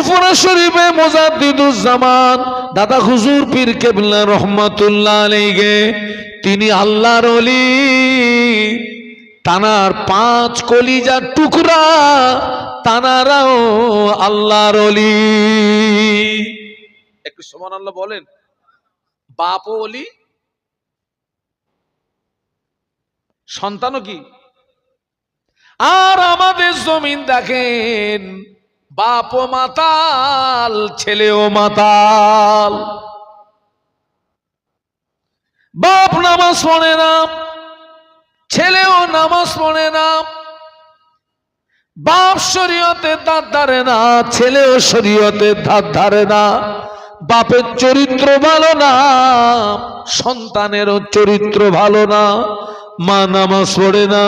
ফুরফুরা শরীফে মোজাদ্দিদুজ্জামান দাদা হুজুর পীর কেবলা রহমাতুল্লাহ আলাইহি, তিনি আল্লাহর অলি তানার পাঁচ কলিজার টুকরা তানারাও আল্লাহর অলি একটু সমান আল্লাহ বলেন বাপ অলি সন্তানও কি? আর আমাদের জমিন দেখেন বাপ ও মাতাল ছেলেও মাতাল। বাপ নামাজ পড়ে না ছেলেও নামাজ পড়ে না। বাপ শরীয়তে দাঁত ধারে না ছেলেও শরীয়তে দাঁত ধারে না। বাপের চরিত্র ভালো না, সন্তানেরও চরিত্র ভালো না। মা নামাজ পড়ে না,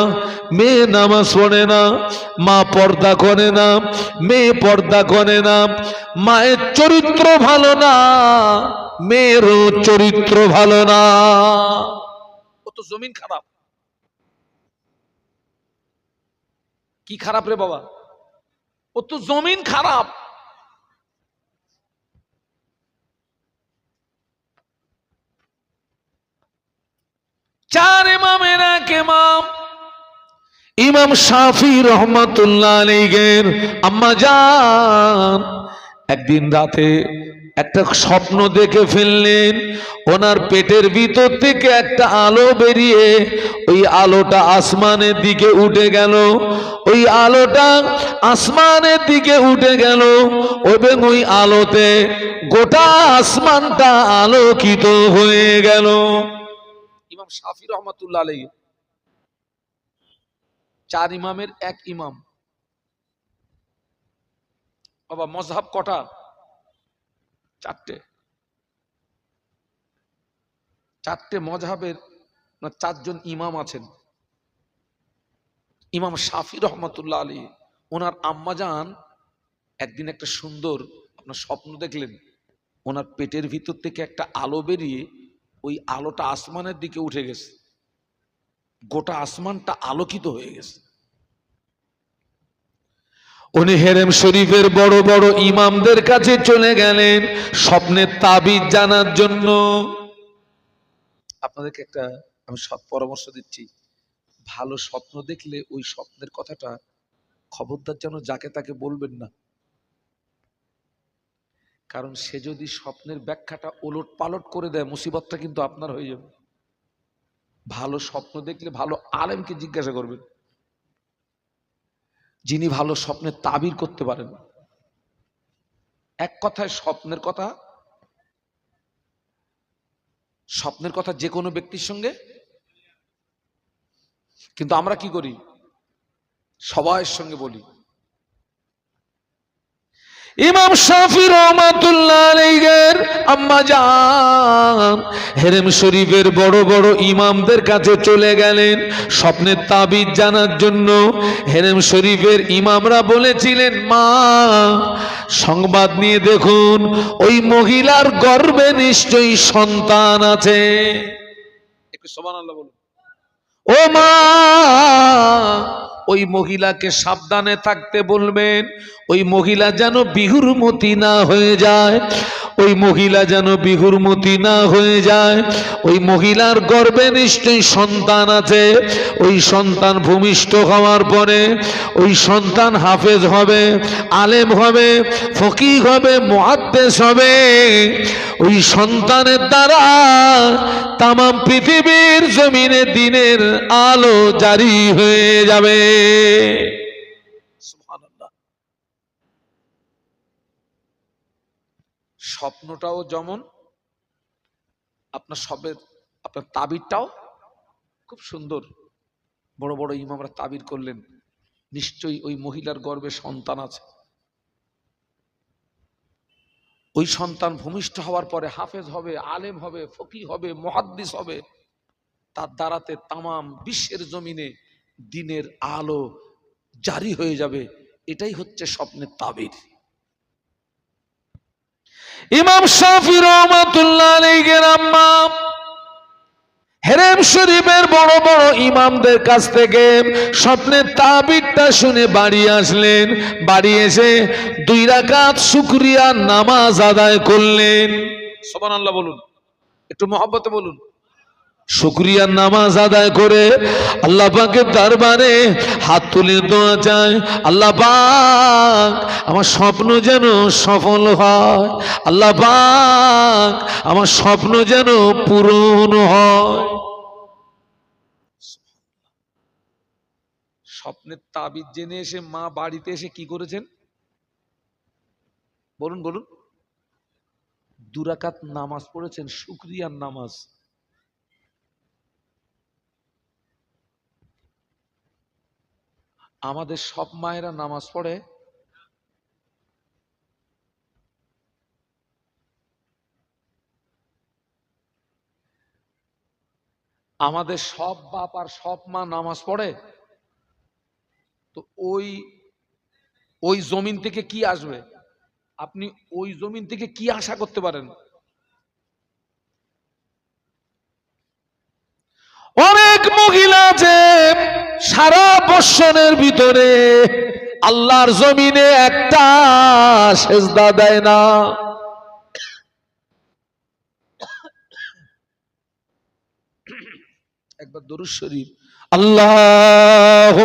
মেয়ে নামাজ পড়ে না, মা পর্দা করে না, মেয়ে পর্দা করে না, মায়ের চরিত্র ভালো না, মেয়েরও চরিত্র ভালো না। ও তো জমিন খারাপ। কি খারাপ রে বাবা? ও তো জমিন খারাপ। চার ইমামের এক ইমাম। ইমাম শাফি রহমতুল্লাহ আলাইহির আম্মা জান, একদিন রাতে একটা স্বপ্ন দেখে ফেললেন, ওনার পেটের ভিতর থেকে একটা আলো বেরিয়ে ওই আলোটা আসমানের দিকে উঠে গেল। ওই আলোটা আসমানের দিকে উঠে গেল এবং ওই আলোতে গোটা আসমানটা আলোকিত হয়ে গেল। শাফি রহমতুল্লাহ আলাইহি। চার ইমামের এক ইমাম। বাবা মজহাব কটা? চারটে। চারটে মজহাবের চারজন ইমাম আছেন। ইমাম শাফি রহমতুল্লাহ আলী ওনার আম্মাজান একদিন একটা সুন্দর, আপনার স্বপ্ন দেখলেন, ওনার পেটের ভিতর থেকে একটা আলো বেরিয়ে ওই আলোটা আসমানের দিকে উঠে গেছে। গোটা আসমানটা আলোকিত হয়ে গেছে। উনি হেরেম শরীফের বড় বড় ইমামদের কাছে চলে গেলেন স্বপ্নের তাবিজ জানার জন্য। আপনাদেরকে একটা আমি সৎ পরামর্শ দিচ্ছি। ভালো স্বপ্ন দেখলে ওই স্বপ্নের কথাটা খবরদার যেন যাকে তাকে বলবেন না। কারণ সে যদি স্বপ্নের ব্যাখ্যাটা ওলট পালট করে দেয়, মুসিবতটা কিন্তু আপনার হয়ে যাবে। ভালো স্বপ্ন দেখলে ভালো আলেমকে জিজ্ঞাসা করবেন যিনি ভালো স্বপ্নের তাবির করতে পারেন। এক কথায় স্বপ্নের কথা স্বপ্নের কথা যে কোনো ব্যক্তির সঙ্গে। কিন্তু আমরা কি করি? সবাইয়ের সঙ্গে বলি। ইমাম শাফি রহমাতুল্লাহ আম্মা জান, হেরেম শরীফের বড় বড় ইমামদের কাছে চলে গেলেন। স্বপ্নের তাবিজ জানার জন্য হেরেম শরীফের ইমামরা বলেছিলেন, মা, সংবাদ নিয়ে দেখুন, ওই মহিলার গর্ভে নিশ্চয়ই সন্তান আছে। একটু সুবহানাল্লাহ বলুন। ও মা, ওই মহিলাকে সাবধানে থাকতে বলবেন, ওই মহিলা যেন বিহুরমতি না হয়ে যায়, ওই মহিলা যেন বিহুরমতি না হয়ে যায়, ওই মহিলার গর্বে নিশ্চয়ই সন্তান আছে, ওই সন্তান ভূমিষ্ঠ হওয়ার পরে, ওই সন্তান হাফেজ হবে, আলেম হবে ফকির হবে মহাদ্দেশ হবে, ওই সন্তানের দ্বারা তাম পৃথিবীর জমিনে, দিনের আলো জারি হয়ে যাবে। স্বপ্নটাও যেমন আপনার সবের, আপনার তাবিরটাও খুব সুন্দর। বড় বড় ইমামরা তাবির করলেন। নিশ্চয়ই ওই মহিলার গর্ভে সন্তান আছে। ওই সন্তান ভূমিষ্ঠ হওয়ার পরে হাফেজ হবে, আলেম হবে ফকি হবে, মহাদ্দিস হবে। তার দ্বারাতে তামাম বিশ্বের জমিনে দিনের আলো জারি হয়ে যাবে। এটাই হচ্ছে স্বপ্নের তাবির। ইমাম শাফি রহমাতুল্লাহ হেরেম শরীফের বড় বড় ইমামদের কাছ থেকে স্বপ্নের তাবিরটা শুনে বাড়ি আসলেন। বাড়ি এসে দুই রাকাত শুক্রিয়া নামাজ আদায় করলেন। সোমান আল্লাহ বলুন, একটু মহব্বতে বলুন। শুক্রিয়ার নামাজ আদায় করে আল্লাহ পাকের দরবারে হাত তুলে দোয়া চায়, আল্লাহ পাক আমার স্বপ্ন যেন সফল হয়, আল্লাহ পাক আমার স্বপ্ন যেন পূরণ হয়। স্বপ্নের তাবিজ জেনে এসে মা বাড়িতে এসে কি করেছেন? বলুন বলুন। দুরাকাত নামাজ পড়েছেন, শুক্রিয়ার নামাজ। আমাদের সব মায়েরা নামাজ পড়ে। আমাদের সব বাপ আর সব মা নামাজ পড়ে। তো ওই ওই জমিন থেকে কি আসবে? আপনি ওই জমিন থেকে কি আশা করতে পারেন? অনেক মহিলা আছে সারা বৎসরের ভিতরে আল্লাহর জমিনে একটা সেজদা দেয় না। একবার দরুদ শরীফ। আল্লাহ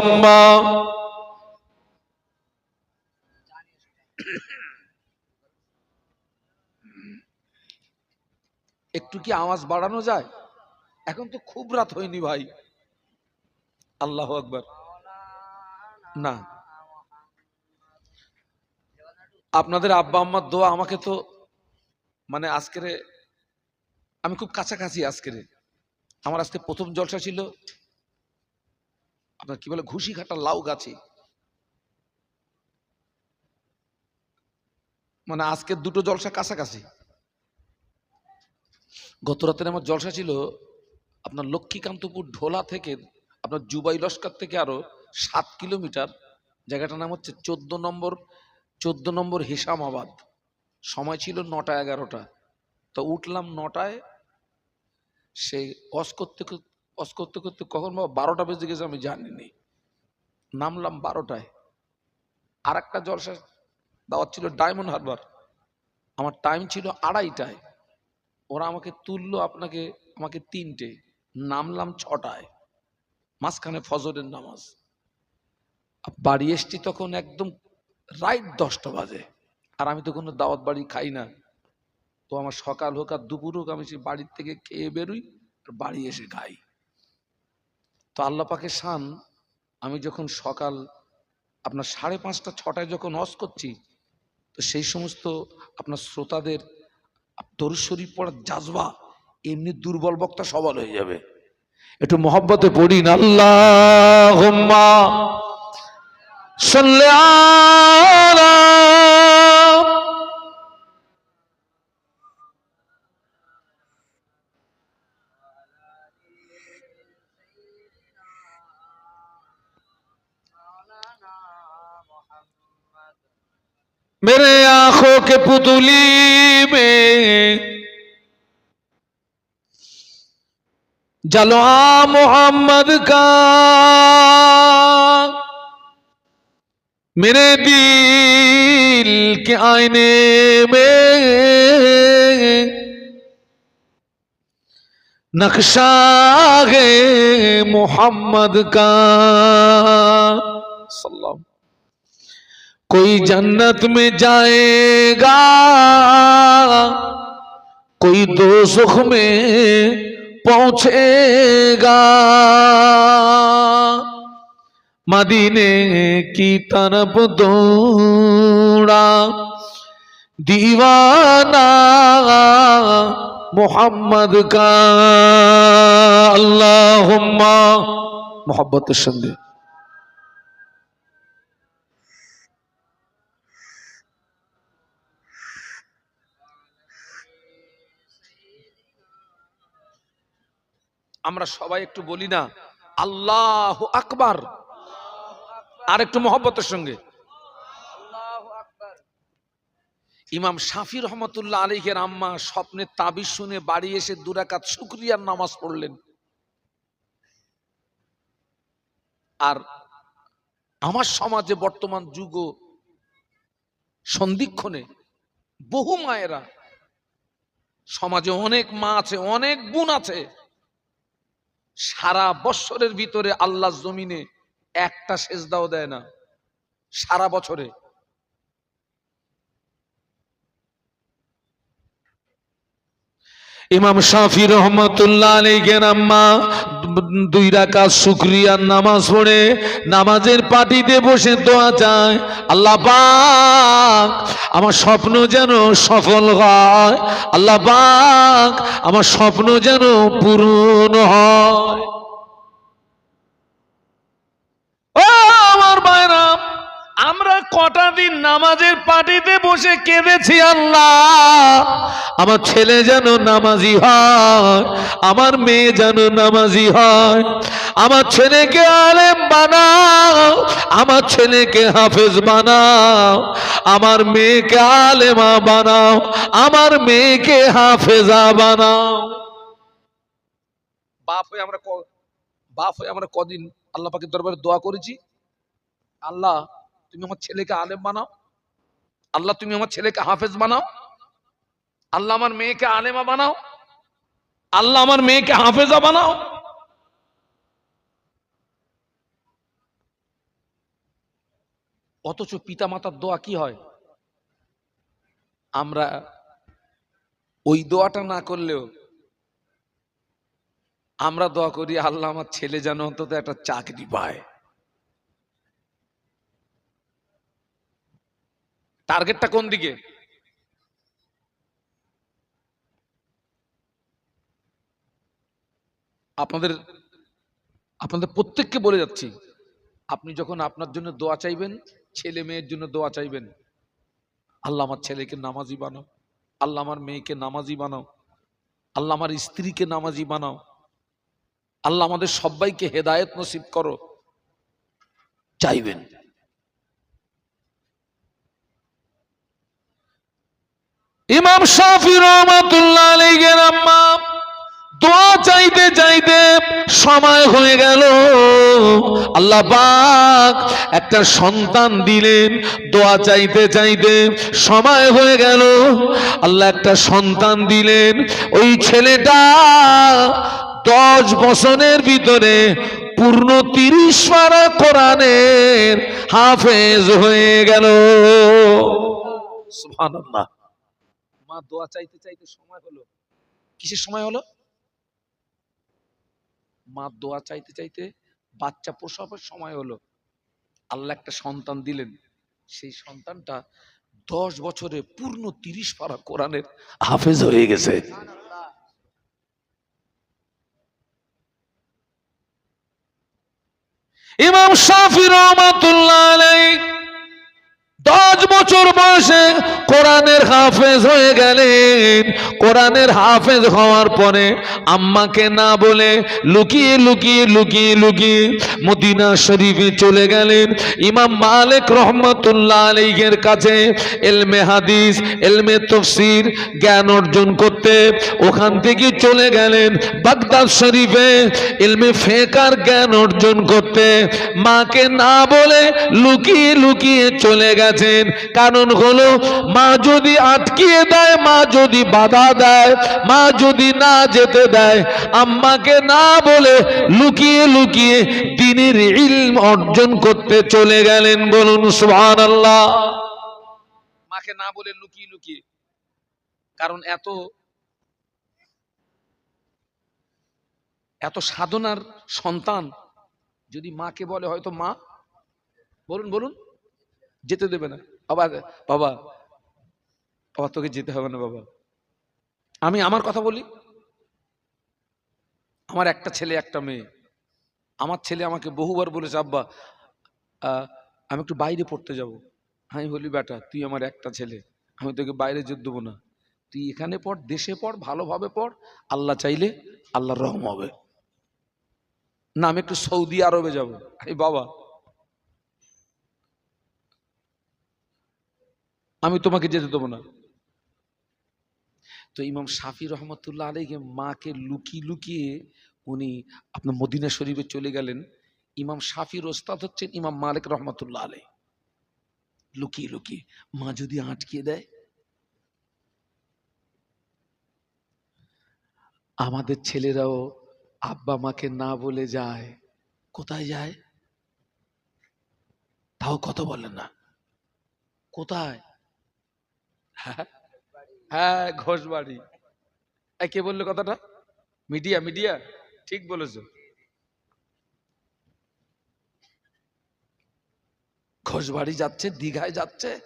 একটু কি আওয়াজ বাড়ানো যায়? এখন তো খুব রাত হয়নি ভাই। আল্লাহ আকবার। না। আপনাদের আব্বা আম্মার দোয়া আমাকে তো মানে আজকের আমি খুব কাছাকাছি আজকের আমার আজকে প্রথম জলসা ছিল। আপনার কি বলে ঘুষি ঘাটা লাউ গাছে। মানে আজকের দুটো জলসা কাছাকাছি। গত রাতের আমার জলসা ছিল আপনার লক্ষ্মীকান্তপুর ঢোলা থেকে আপনার জুবাই লস্কর থেকে আরও সাত কিলোমিটার। জায়গাটার নাম হচ্ছে চোদ্দ নম্বর চোদ্দ নম্বর হিসামাবাদ। সময় ছিল নটা এগারোটা। তো উঠলাম নটায়। সে অস করতে অস করতে করতে কখন বাবা বারোটা বেজে গেছে আমি জানিনি। নামলাম বারোটায়। আর একটা জলসা দাওয়াত ছিল ডায়মন্ড হারবার। আমার টাইম ছিল আড়াইটায়। ওরা আমাকে তুললো আপনাকে, আমাকে তিনটে। নামলাম ছটায়, মাঝখানে ফজরের নামাজ। বাড়ি এসছি তখন একদম রাইট দশটা বাজে। আর আমি তো কোনো দাওয়াত বাড়ি খাই না। তো আমার সকাল হোক আর দুপুর হোক আমি সেই বাড়ির থেকে খেয়ে বেরোই আর বাড়ি এসে খাই। তো আল্লাহ পাকে শান, আমি যখন সকাল আপনার সাড়ে পাঁচটা, ছটায় যখন অস করছি, তো সেই সমস্ত আপনার শ্রোতাদের দরুদ শরীফ পড়ার জাজবা এমনি দুর্বল বক্তা সবল হয়ে যাবে। একটু মহব্বতে পড়ি না? আল্লাহ মেরে আঁখো কে পুতুলি মে जलवा मोहम्मद का मेरे दिल के आईने में नक्शा है मोहम्मद का सल्लल्लाहु कोई जन्नत में जाएगा कोई दो सुख پہنچے گا مدینے کی طرف دوڑا دیوانہ محمد کا اللہم محبت سندے আমরা সবাই একটু বলি না, আল্লাহ আকবার। আর একটু মহব্বতের সঙ্গে। ইমাম শাফি রহমতুল্লাহ আলীকের আম্মা স্বপ্নে তাবিজ শুনে বাড়ি এসে দুরাকাত শুক্রিয়ার নামাজ পড়লেন। আর আমার সমাজে বর্তমান যুগ সন্ধিক্ষণে বহু মায়েরা, সমাজে অনেক মা আছে, অনেক বোন আছে সারা বৎসরের ভিতরে আল্লাহ জমিনে একটা সেজদাও দেয় না। সারা বছরে। ইমাম শাফি রহমতুল্লাহ আলী আম্মা দুই রাকাত শুকরিয়ার নামাজ পড়ে, নামাজের পাটিতে বসে দোয়া চায়, আল্লাহ পাক আমার স্বপ্ন যেন সফল হয়, আল্লাহ পাক আমার স্বপ্ন যেন পূরণ হয়। ও আমার মায়েরা! আমরা কটা দিন নামাজের পাটিতে বসে কেঁদেছি আল্লাহ। আমার ছেলে যেন নামাজি হয়, আমার মেয়ে যেন নামাজি হয়, আমার ছেলেকে আলেম বানাও, আমার ছেলেকে হাফেজ বানাও, আমার মেয়েকে আলেমা বানাও, আমার মেয়েকে হাফেজা বানাও। বাপ হয়ে আমরা বাপ হয়ে আমরা কদিন আল্লাহ পাকের দরবারে দোয়া করেছি। আল্লাহ তুমি আমার ছেলেকে আলেম বানাও। আল্লাহ, তুমি আমার ছেলেকে হাফেজ বানাও। আল্লাহ আমার মেয়েকে আলেমা বানাও। আল্লাহ আমার মেয়েকে হাফেজা বানাও। অথচ পিতা মাতার দোয়া কি হয়? আমরা ওই দোয়াটা না করলেও আমরা দোয়া করি, আল্লাহ আমার ছেলে যেন অন্তত একটা চাকরি পায়। টার্গেটটা কোন দিকে? আপনাদের আপনাদের প্রত্যেককে বলে যাচ্ছি, আপনি যখন আপনার জন্য দোয়া চাইবেন, ছেলে মেয়ের জন্য দোয়া চাইবেন, আল্লাহ আমার ছেলেকে নামাজি বানাও, আল্লাহ আমার মেয়েকে নামাজি বানাও, আল্লাহ আমার স্ত্রীকে নামাজি বানাও, আল্লাহ আমাদের সবাইকে হেদায়ত নসিব করো, চাইবেন। ইমাম শাফি রহমাতুল্লাহ আলাইহির আম্মা, দোয়া চাইতে চাইতে সময় হয়ে গেল। আল্লাহ পাক একটা সন্তান দিলেন, দোয়া চাইতে চাইতে সময় হয়ে গেল। আল্লাহ একটা সন্তান দিলেন, ওই ছেলেটা দশ বছরের ভিতরে পূর্ণ তিরিশ পারা কোরআনের হাফেজ হয়ে গেল। সুবহানাল্লাহ। মা দোয়া চাইতে চাইতে সময় হলো। কিসের সময় হলো? মা দোয়া চাইতে চাইতে বাচ্চা প্রসবের সময় হলো। আল্লাহ একটা সন্তান দিলেন। সেই সন্তানটা দশ বছরে পূর্ণ তিরিশ পারা কোরআনের হাফেজ হয়ে গেছে। ইমাম শাফি রহমাতুল্লাহ আলাইহি দশ বছর বয়সে কোরআনের হাফেজ হয়ে গেলেন। কোরআনের হাফেজ হওয়ার পরে আম্মাকে না বলে লুকিয়ে লুকিয়ে লুকিয়ে লুকিয়ে মদিনা শরীফে চলে গেলেন। ইমাম মালিক রহমতুল্লাহ আলাইহের কাছে এলমে হাদিস, এলমে তফসির জ্ঞান অর্জন করতে ওখান থেকে চলে গেলেন বাগদাদ শরীফে এলমে ফেকার জ্ঞান অর্জন করতে। মাকে না বলে লুকিয়ে লুকিয়ে চলে গেছেন কারণ হলো, মা যদি আটকিয়ে দেয়, মা যদি বাধা দেয়, মা যদি না যেতে দেয়, আম্মাকে না বলে লুকিয়ে লুকিয়ে দিনের ইলম অর্জন করতে চলে গেলেন বলুন সুবহান আল্লাহ মাকে না বলে লুকিয়ে লুকিয়ে। কারণ এত এত সাধনার সন্তান যদি মাকে বলে, হয়তো মা, বলুন বলুন। যেতে দেবে না। বাবা বাবা বাবা তোকে যেতে হবে না, বাবা। আমি আমার কথা বলি? আমার একটা ছেলে, একটা মেয়ে। আমার ছেলে আমাকে বহুবার বলেছে, আব্বা আমি একটু বাইরে পড়তে যাব। আমি বলি, বেটা, তুই আমার একটা ছেলে। আমি তোকে বাইরে যেতে দেবো না। তুই এখানে পড়, দেশে পড়, ভালোভাবে পড়। আল্লাহ চাইলে আল্লাহর রহম হবে। না, আমি একটু সৌদি আরবে যাব। আরে বাবা আমি তোমাকে যেতে দেবো না। তো ইমাম শাফি রহমতুল্লাহ আলাইকে মাকে লুকিয়ে লুকিয়ে উনি আপনার মদিনা শরীফে চলে গেলেন। ইমাম শাফির ওস্তাদ হচ্ছেন ইমাম মালিক রহমতুল্লাহ আলাই লুকিয়ে লুকিয়ে মা যদি আটকে দেয়। আমাদের ছেলেরাও আব্বা মাকে না বলে যায়, কোথায় যায়? তাও কত বলেন না। কোথায়? হ্যাঁ ঘোষবাড়ি। এই কে বলল কথাটা? Media media? ঠিক বলেছ। ঘোষবাড়ি যাচ্ছে, দীঘায় যাচ্ছে।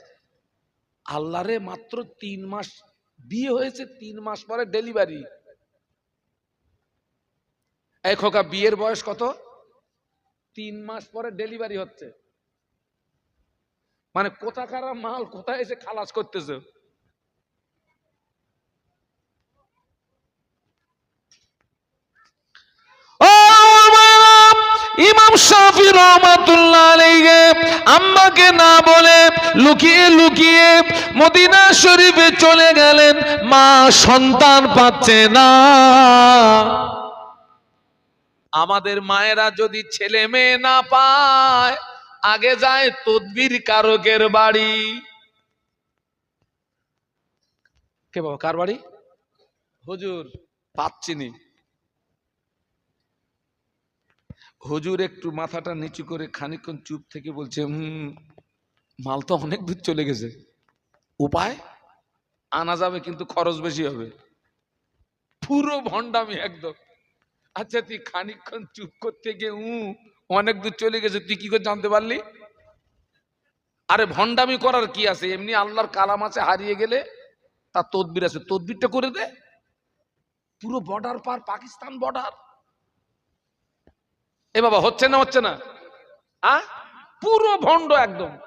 আল্লাহরে মাত্র তিন মাস, বিয়ে হয়েছে তিন মাস পরে ডেলিভারি। এই বিয়ের বয়স কত? তিন মাস পরে ডেলিভারি হচ্ছে। মানে কোথাকার মাল, কোথায় এসে খালাস করতেছে? ইমাম শাফি রহমাতুল্লাহ আম্মাকে না বলে লুকিয়ে লুকিয়ে মদিনা শরীফে চলে গেলেন, মা সন্তান পাচ্ছে না। আমাদের মায়েরা যদি ছেলে মেয়ে না পায়, আগে যায় তদবির কারকের বাড়ি। কে বাবা, কার বাড়ি? হুজুর পাচ্ছিনি হুজুর একটু মাথাটা নিচু করে খানিকক্ষণ চুপ থেকে বলছে, হুম, মাল তো অনেক দূর চলে গেছে। উপায়? আনা যাবে কিন্তু খরচ বেশি হবে। পুরো ভণ্ডামি একদম। আচ্ছা তুই খানিকক্ষণ চুপ করতে গিয়ে, উ, অনেক দূর চলে গেছে, তুই কি করে জানতে পারলি? আরে, ভণ্ডামি করার কি আছে? এমনি আল্লাহর কালাম আছে, হারিয়ে গেলে তার তদবির আছে। তদবিরটা করে দে। পুরো বর্ডার পার, পাকিস্তান বর্ডার এ বাবা হচ্ছে না হচ্ছে না? আ? পুরো ভণ্ড একদম।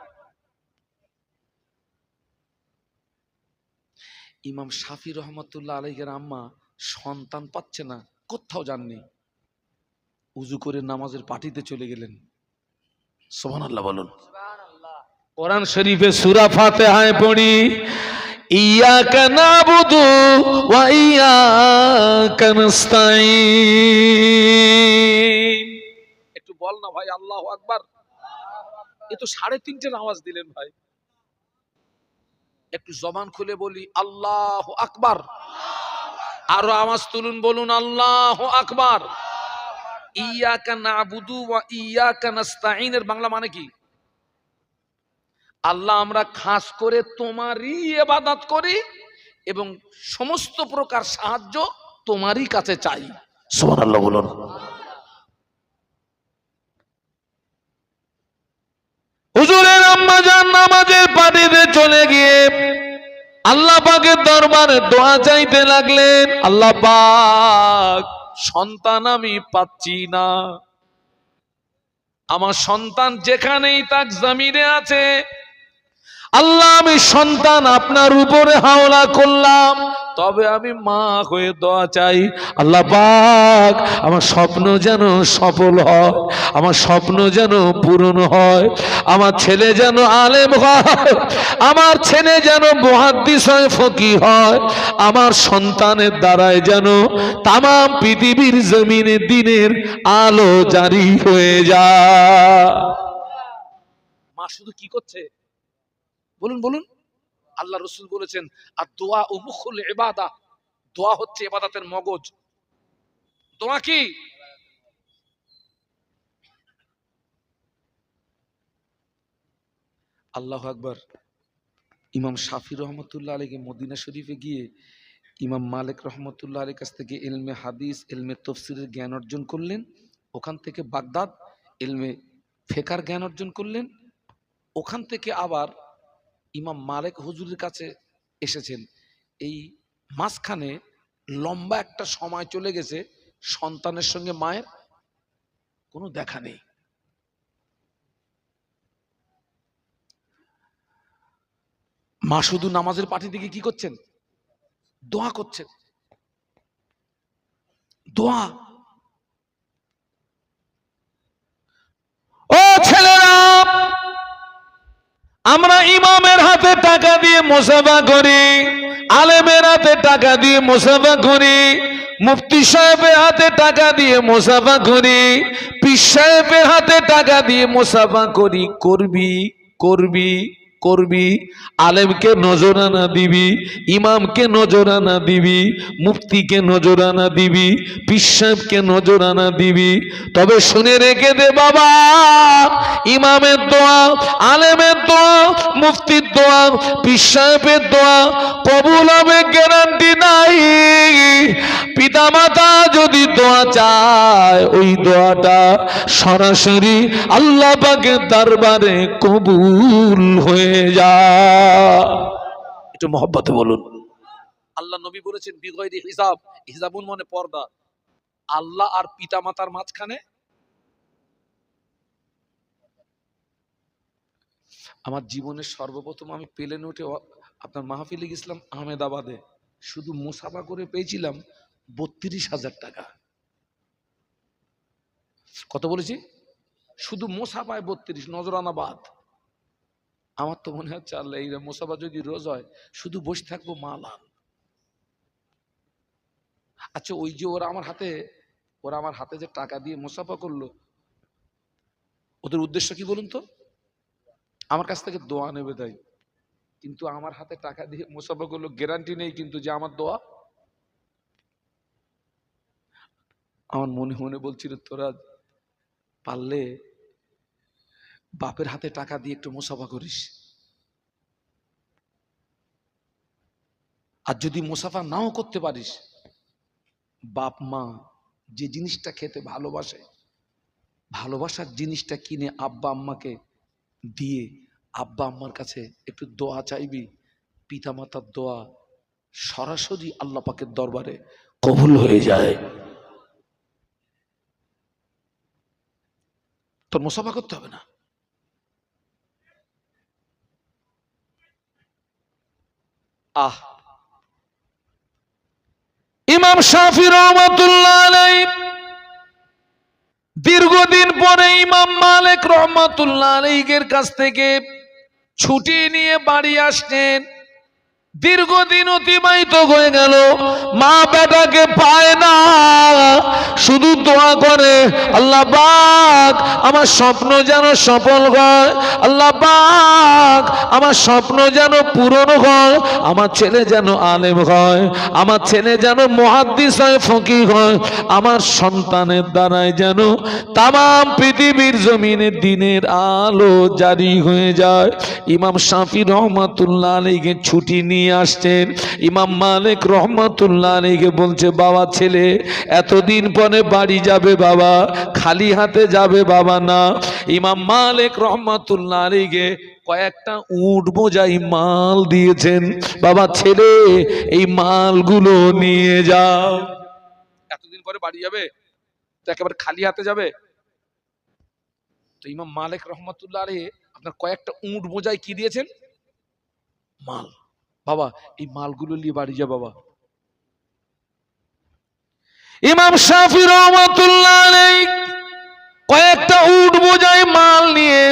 ইমাম শাফি রহমতুল্লাহ আলাইহের আম্মা সন্তান পাচ্ছে না কোথাও যাননি। উজু করে নামাজের পার্টিতে চলে গেলেন। সোহান আল্লাহ বলুন কোরআন শরীফে সুরা ফাতে হায় পড়ি ইয়াকা নাবুদু ওয়া ইয়াকা নাস্তাইন বল না ভাই, আল্লাহু আকবার। এ তো সাড়ে তিনটের আওয়াজ দিলেন ভাই। একটু জবান খুলে বলি, আল্লাহ আকবার। আরও আওয়াজ তুলুন, বলুন, আল্লাহ আকবার। বাংলা মানে কি? আল্লাহ আমরা খাস করে তোমারই এবাদাত করি এবং সমস্ত প্রকার সাহায্য তোমারই কাছে চাই। সুবহানাল্লাহ বলুন হুজুরের আম্মা জান নামাজের পাটিতে চলে গিয়ে আল্লাহ পাকের দরবারে দোয়া চাইতে লাগলেন, আল্লাহ পাক, সন্তান আমি পাচ্ছি না। আমার সন্তান যেখানেই তাক জামিনে আছে আল্লাহ, আমি সন্তান আপনার উপরে হাওলা করলাম। তবে আমি মা হয়ে দোয়া চাই। আল্লাহ পাক, আমার স্বপ্ন যেন সফল হয়, আমার স্বপ্ন যেন পূরণ হয়, আমার ছেলে যেন আলেম হয়, আমার ছেলে যেন মহাদ্দিস হয় ফকি হয়, আমার সন্তানের দ্বারায় যেন তাম পৃথিবীর জমিনে দিনের আলো জারি হয়ে যায়। মা শুধু কি করছে? বলুন বলুন। আল্লাহ রসুল বলেছেন, আর দোয়া ও মুখুল এবাদা দোয়া হচ্ছে এবাদাতের মগজ। দোয়া কি? আল্লাহ আকবার। ইমাম শাফি রহমতুল্লাহ আলীকে মদিনা শরীফে গিয়ে ইমাম মালিক রহমতুল্লাহ আলীর কাছ থেকে এলমে হাদিস এলমে তফসিরের জ্ঞান অর্জন করলেন। ওখান থেকে বাগদাদ এলমে ফেকার জ্ঞান অর্জন করলেন। ওখান থেকে আবার ইমাম মালিক হুজুরের কাছে এসেছেন। এই মাঝখানে লম্বা একটা সময় চলে গেছে, সন্তানের সঙ্গে মায়ের কোনো দেখা নেই। মা শুধু নামাজের পাটি দিকে কি করছেন? দোয়া করছেন। দোয়া ও ছেলেরা আমরা ইমামের হাতে টাকা দিয়ে মোসাফা করি, আলেমের হাতে টাকা দিয়ে মোসাফা করি, মুফতি সাহেবের হাতে টাকা দিয়ে মোসাফা করি, পীর সাহেবের হাতে টাকা দিয়ে মোসাফা করি, করবি করবি। করবি? আলেমকে নজরানা দিবি, ইমামকে নজরানা দিবি, মুফতিকে নজরানা দিবি সাহেবকে নজরানা দিবি। তবে শুনে রেখে দে বাবা, ইমামের দোয়া, আলেমের দোয়া, মুফতির দোয়া পীর দোয়া, কবুল হবে গ্যারান্টি নাই। পিতামাতা যদি দোয়া চায়, ওই দোয়াটা সরাসরি আল্লাহ পাকের দরবারে কবুল হয়ে যায়। একটু মহব্বতে বলুন। আল্লাহ নবী বলেছেন, বিগয়রি হিসাব। হিসাবুন মনে পর্দা। আল্লাহ আর পিতা মাতার মাঝখানে আমার জীবনের সর্বপ্রথম আমি প্লেনে উঠে আপনার মাহফিলে গেছিলাম আহমেদাবাদে। শুধু মুসাফা করে পেয়েছিলাম বত্রিশ হাজার টাকা। কত বলেছি? শুধু মোসাফায় বত্রিশ নজরানা বাদ আমার তো মনে হচ্ছে আল্লাহ, এই মোসাফা যদি রোজ হয়, শুধু বসে থাকব মাল। আন আচ্ছা ওই যে ওরা আমার হাতে, ওরা আমার হাতে যে টাকা দিয়ে মোসাফা করল, ওদের উদ্দেশ্য কি বলুন তো? আমার কাছ থেকে দোয়া নেবে তাই। কিন্তু আমার হাতে টাকা দিয়ে মোসাফা করল গ্যারান্টি নেই কিন্তু যে আমার দোয়া। আমার মনে মনে বলছিল, তোরা পারলে বাপের হাতে টাকা দিয়ে একটু মুসাফা করিস। আর যদি মুসাফা নাও করতে পারিস, বাপ মা যে জিনিসটা খেতে ভালোবাসে, ভালোবাসার জিনিসটা কিনে আব্বা আম্মাকে দিয়ে আব্বা আম্মার কাছে একটু দোয়া চাইবি, পিতামাতার দোয়া সরাসরি আল্লাহ পাকের দরবারে কবুল হয়ে যায়। তোর মুসাফা করতে হবে না? আহ। ইমাম শাফি রহমতুল্লাহ দীর্ঘদিন পরে ইমাম মালিক রহমতুল্লাহ আলাইকের কাছ থেকে ছুটি নিয়ে বাড়ি আসছেন দীর্ঘদিন অতিবাহিত হয়ে গেল। মা বেটাকে পায় না। শুধু দোয়া করে, আল্লাহ পাক, আমার স্বপ্ন যেন সফল হয়। আল্লাহ পাক, আমার স্বপ্ন যেন পূরণ হয়। আমার ছেলে যেন আলেম হয়। আমার ছেলে যেন মহাদ্দিস হয় ফকি হয়। আমার সন্তানের দ্বারাই যেন তাম পৃথিবীর জমিনে দিনের আলো জারি হয়ে যায়। ইমাম শাফি রহমাতুল্লাহ আলীকে ছুটি নিয়ে আসছেন ইমাম মালিক রহমাতুল্লাহ আলীকে বলছে, বাবা ছেলে, এতদিন পরে বাড়ি যাবে বাবা, খালি হাতে যাবে বাবা না। ইমাম মালিক রহমাতুল্লাহ আলীকে কয়েকটা উট বোঝাই মাল দিয়েছেন। বাবা ছেলে, এই মালগুলো নিয়ে যাও। এতদিন পরে বাড়ি যাবে? তো একেবারে খালি হাতে যাবে? তো ইমাম মালিক রহমাতুল্লাহ আলী আপনার কয়েকটা উট বোঝাই কি দিয়েছেন? মাল। বাবা, এই মালগুলো নিয়ে বাড়ি যা বাবা। ইমাম শাফি রহমতুল্লাহ কয়েকটা উঠ বোঝাই মাল নিয়ে।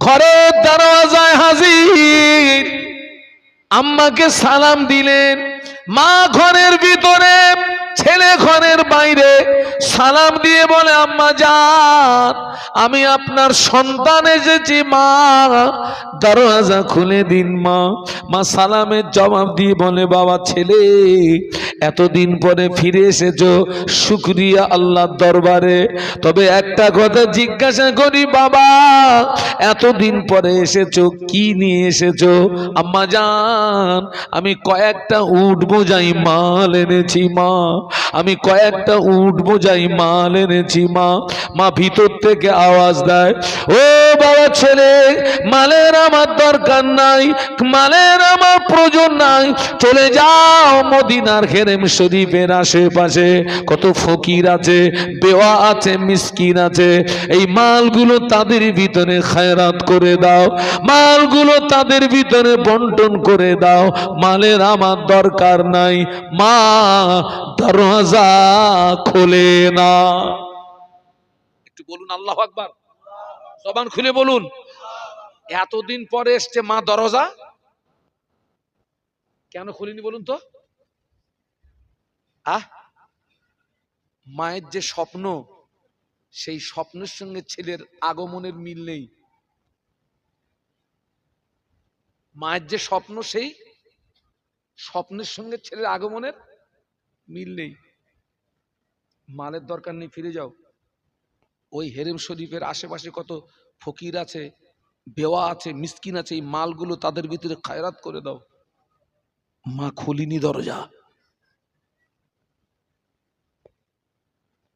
ঘরের দরওয়াজায় হাজির। আম্মাকে সালাম দিলেন। মা ঘরের ভিতরে ছেলে ঘরের বাইরে সালাম দিয়ে বলে, আম্মা যান আমি আপনার সন্তান এসেছি, মা। দরওয়াজা খুলে দিন, মা। মা সালামের জবাব দিয়ে বলে, বাবা, ছেলে, এতদিন পরে ফিরে এসেছ, শুক্রিয়া আল্লাহর দরবারে। তবে একটা কথা জিজ্ঞাসা করি, বাবা, এতদিন পরে এসেছ, কি নিয়ে এসেছ? আম্মা জান, আমি কয়েকটা উঠ বোঝাই, মাল এনেছি, মা। আমি কয়েকটা উঠবো যাই মাল এনেছি মা। মা ভিতর থেকে আওয়াজ দেয় ও বাবা ছেলে, মালের আমার দরকার নাই, মালের আমার প্রয়োজন নাই। চলে যাও মদিনার হেরেম শরীফের আশেপাশে, কত ফকির আছে, বেওয়া আছে, মিসকিন আছে। এই মালগুলো তাদের ভিতরে খায়রাত করে দাও, মালগুলো তাদের ভিতরে বন্টন করে দাও। মালের আমার দরকার নাই, মা দরওয়াজা খোলে না। একটু বলুন, আল্লাহ আকবার। জবান খুলে বলুন, এতদিন পরে এসছে মা দরজা? কেন খুলিনি বলুন তো? আহ? মায়ের যে স্বপ্ন, সেই স্বপ্নের সঙ্গে ছেলের আগমনের মিল নেই। মায়ের যে স্বপ্ন, সেই স্বপ্নের সঙ্গে ছেলের আগমনের মিল নেই। মালের দরকার নেই, ফিরে যাও। ওই হেরেম শরীফের আশেপাশে কত ফকির আছে, বেওয়া আছে, মিসকিন আছে, এই মালগুলো তাদের ভিতরে খায়রাত করে দাও। মা খুলিনি দরজা।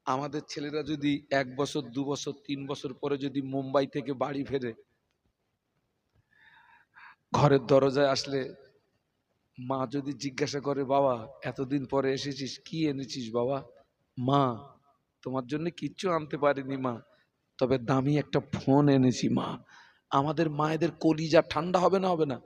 আমাদের ছেলেরা যদি এক বছর, দু বছর, তিন বছর পরে যদি মুম্বাই থেকে বাড়ি ফেরে, ঘরের দরজায় আসলে মা যদি জিজ্ঞাসা করে, বাবা, এতদিন পরে এসেছিস, কি এনেছিস বাবা? মা তোমার জন্য কিচ্ছু আনতে পারিনি মা। তবে দামি একটা ফোন এনেছি মা। আমাদের মায়েদের কলিজা ঠান্ডা হবে না হবে না।